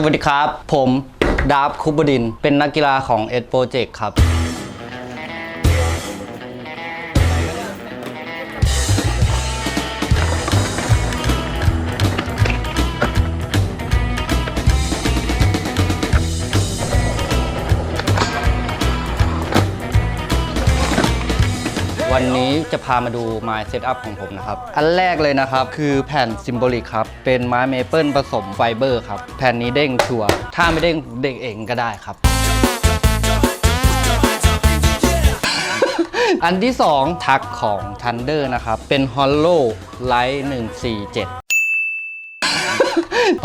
สวัสดีครับ ผมดาบคุบดิน เป็นนักกีฬาของเอ็ดโปรเจกต์ครับ วันนี้จะพามาดูไม้เซตอัพของผมนะครับ อันแรกเลยนะครับ คือแผ่นซิมโบลิกครับ เป็นไม้เมเปิลผสมไฟเบอร์ครับ แผ่นนี้เด้งชัวร์ถ้าไม่เด้งเด้งเองก็ได้ครับ อันที่ 2 ทักของ Thunder นะครับ เป็น Hollow Light 147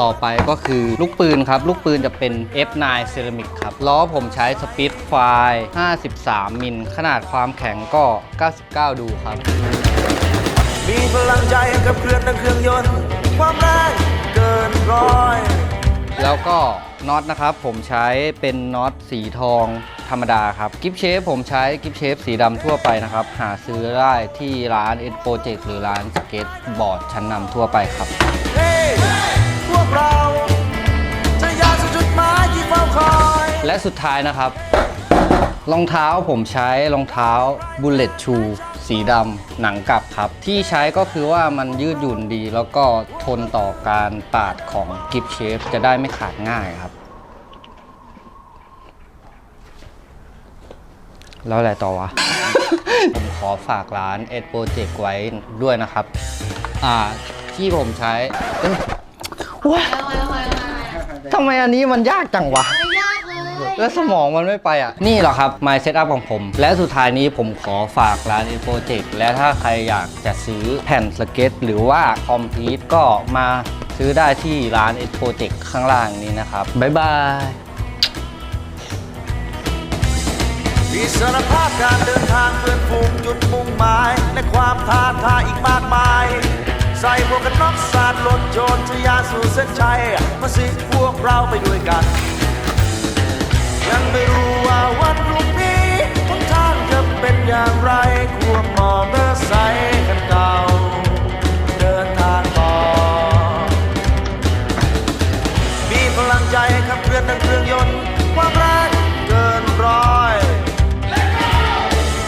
ต่อไปก็คือลูกปืนครับ ลูกปืนจะเป็น F9 Ceramic ครับ ล้อผมใช้ Speed f i 53 มิล ขนาดความแข็งก็ 99 ดูครับ มีพลังใจกับเคลื่อนดังเครื่องยนต์ ความแรงเกินร้อย แล้วก็น็อตนะครับ ผมใช้เป็นน็อตสีทองธรรมดาครับ กิฟเชฟผมใช้กิฟเชฟสีดำทั่วไปนะครับ หาซื้อได้ที่ร้านเอ็นโปรเจกต์หรือร้านสเก็ตบอร์ดชั้นนำทั่วไปครับเและสุดท้ายนะครับ รองเท้าผมใช้รองเท้า Bullet Shoe สีดำหนังกลับครับ ที่ใช้ก็คือว่ามันยืดหยุ่นดี แล้วก็ทนต่อการปาดของกิฟเชฟจะได้ไม่ขาดง่ายครับ แล้วอะไรต่อวะ ผมขอฝากร้านเอ็ดโปรเจกต์ไว้ด้วยนะครับ อ่าที่ผมใช้ว้าทำไมอันนี้มันยากจังวะ แล้วสมองมันไม่ไปอะ นี่เหรอครับ My Setup ของผม และสุดท้ายนี้ผมขอฝากร้าน i n p o j e c t และถ้าใครอยากจะซื้อแผ่นสเก็ต หรือว่าคอมพลีทก็มาซื้อได้ที่ร้าน i n p o j e c t ข้างล่างนี้นะครับ บ๊ายบายอิสรภาพการเดินทางเพื่อนฝูงจุดมุ่งหมาย และความท้าทายอีกมากมาย ใส่หมวกกันน็อกสาดรถโจรทะยานสู่เส้นชัยมาสิพวกเราไปด้วยกัน ควงมอเตอร์ไซคันเก่า